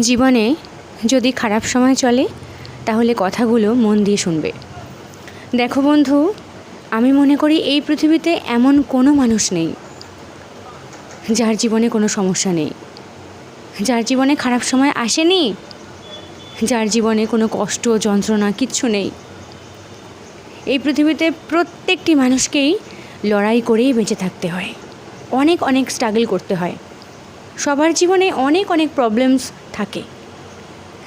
জীবনে যদি খারাপ সময় চলে, তাহলে কথাগুলো মন দিয়ে শুনবে। দেখো বন্ধু, আমি মনে করি এই পৃথিবীতে এমন কোনো মানুষ নেই, যার জীবনে কোনো সমস্যা নেই। যার জীবনে খারাপ সময় আসেনি, যার জীবনে কোনো কষ্ট, যন্ত্রণা, কিচ্ছু নেই। এই পৃথিবীতে প্রত্যেকটি মানুষকেই লড়াই করেই বেঁচে থাকতে হয়। অনেক অনেক স্ট্রাগল করতে হয়। সবার জীবনে অনেক অনেক প্রবলেমস থাকে।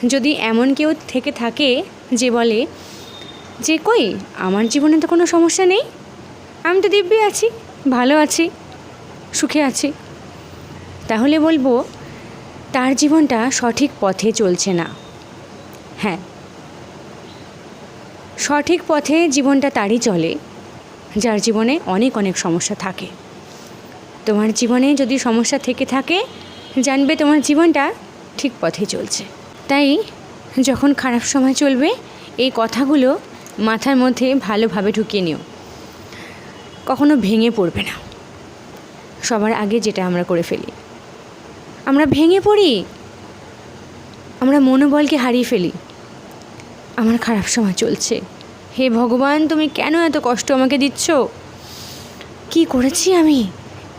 যদি এমন কেউ থেকে থাকে যে বলে, যে কই, আমার জীবনে তো কোনো সমস্যা নেই। আমি তো দিব্যি আছি, ভালো আছি, সুখে আছি। তাহলে বলব, তার জীবনটা সঠিক পথে চলছে না। হ্যাঁ। সঠিক পথে জীবনটা তারই চলে, যার জীবনে অনেক অনেক সমস্যা থাকে। তোমার জীবনে যদি সমস্যা থেকে থাকে, জানবে তোমার জীবনটা ঠিক পথে চলছে। তাই যখন খারাপ সময় চলবে, এই কথাগুলো মাথার মধ্যে ভালোভাবে ঢুকিয়ে নিও। কখনো ভেঙে পড়বে না। সবার আগে যেটা আমরা করে ফেলি। আমরা ভেঙে পড়ি। আমরা মনোবলকে হারিয়ে ফেলি। আমার খারাপ সময় চলছে। হে ভগবান, তুমি কেন এত কষ্ট আমাকে দিচ্ছ? কি করেছি আমি?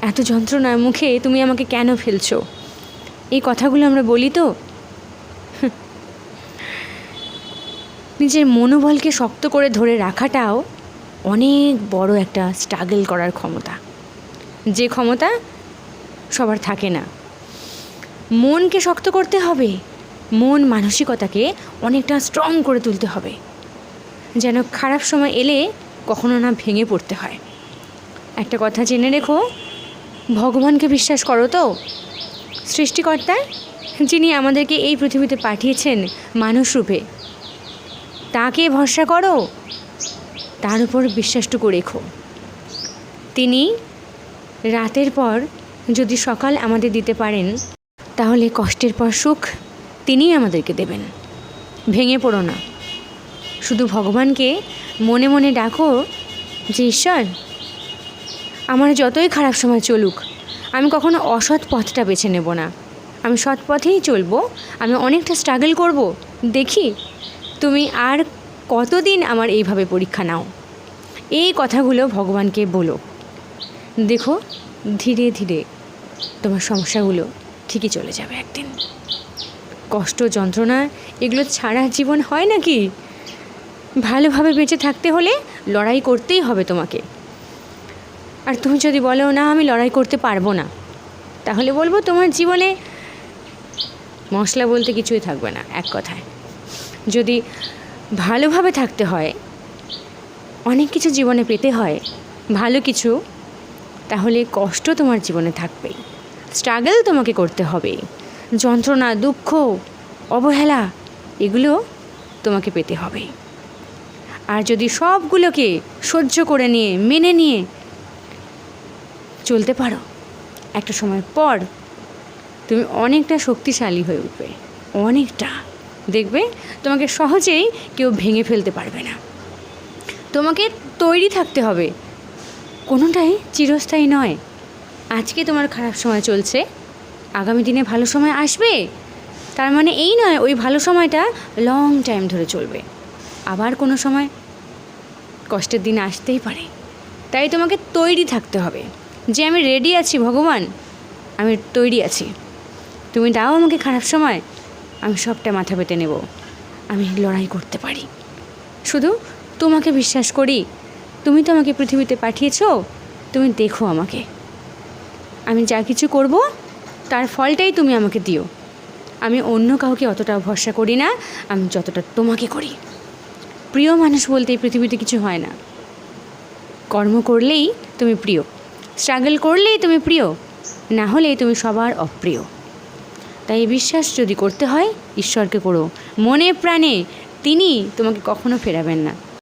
এত যন্ত্রণার মুখে তুমি আমাকে কেন ফেলছো? এই কথাগুলো আমরা বলি তো। নিজের মনোবলকে শক্ত করে ধরে রাখাটাও অনেক বড় একটা স্ট্রাগল করার ক্ষমতা। যে ক্ষমতা সবার থাকে না। মনকে শক্ত করতে হবে। মন মানসিকতাকে অনেকটা স্ট্রং করে তুলতে হবে। যেন খারাপ সময় এলে কখনো না ভেঙে পড়তে হয়। একটা কথা জেনে রেখো, ভগবানকে বিশ্বাস করো তো? সৃষ্টিকর্তা যিনি আমাদেরকে এই পৃথিবীতে পাঠিয়েছেন মানুষরূপে তাকে ভরসা করো। তার উপর বিশ্বাসটুকু রেখো। তিনি রাতের পর যদি সকাল আমাদের দিতে পারেন, তাহলে কষ্টের পর সুখ তিনিই আমাদেরকে দেবেন। ভেঙে পড়ো না। শুধু ভগবানকে মনে মনে ডাকো যে, ঈশ্বর, আমার যতই খারাপ সময় চলুক আমি কখনো অসৎ পথটা বেছে নেব না। আমি সৎ পথেই চলবো। আমি অনেকটা স্ট্রাগল করব। দেখি, তুমি আর কতদিন আমার এইভাবে পরীক্ষা নাও। এই কথাগুলো ভগবানকে বলো। দেখো, ধীরে ধীরে তোমার সমস্যাগুলো ঠিকই চলে যাবে একদিন। কষ্ট, যন্ত্রণা, এগুলো ছাড়া জীবন হয় নাকি? ভালোভাবে বেঁচে থাকতে হলে লড়াই করতেই হবে তোমাকে। আর তুমি যদি বলো না, আমি লড়াই করতে পারব না। তাহলে বলব তোমার জীবনে মশলা বলতে কিছুই থাকবে না, এক কথায়। যদি ভালোভাবে থাকতে হয়, অনেক কিছু জীবনে পেতে হয়, ভালো কিছু, তাহলে কষ্ট তোমার জীবনে থাকবেই। স্ট্রাগল তোমাকে করতে হবে। যন্ত্রণা, দুঃখ, অবহেলা, এগুলো তোমাকে পেতে হবে। আর যদি সবগুলোকে সহ্য করে নিয়ে, মেনে নিয়ে চলতে পারো। একটা সময় পর তুমি অনেকটা শক্তিশালী হয়ে উঠবে। অনেকটা। দেখবে তোমাকে সহজেই কেউ ভেঙে ফেলতে পারবে না। তোমাকে তৈরি থাকতে হবে। কোনোটাই চিরস্থায়ী নয়। আজকে তোমার খারাপ সময় চলছে। আগামী দিনে ভালো সময় আসবে। তার মানে এই নয়, ওই ভালো সময়টা লং টাইম ধরে চলবে। আবার কোনো সময় কষ্টের দিন আসতেই পারে। তাই তোমাকে তৈরি থাকতে হবে। যে আমি রেডি আছি, ভগবান, আমি তৈরি আছি। তুমি দাও আমাকে খারাপ সময়, আমি সবটা মাথা পেতে নেব। আমি লড়াই করতে পারি। শুধু তোমাকে বিশ্বাস করি, তুমি তো আমাকে পৃথিবীতে পাঠিয়েছ, তুমি দেখো আমাকে। আমি যা কিছু করব, তার ফলটাই তুমি আমাকে দিও। আমি অন্য কাউকে অতটা ভরসা করি না, আমি যতটা তোমাকে করি। প্রিয় মানুষ বলতে এই পৃথিবীতে কিছু হয় না। কর্ম করলেই তুমি প্রিয়। স্ট্রাগল করলেই তুমি প্রিয়, না হলেই তুমি সবার অপ্রিয়। তাই বিশ্বাস যদি করতে হয়, ঈশ্বরকে করো। মনে প্রাণে তিনি তোমাকে কখনো ফেরাবেন না।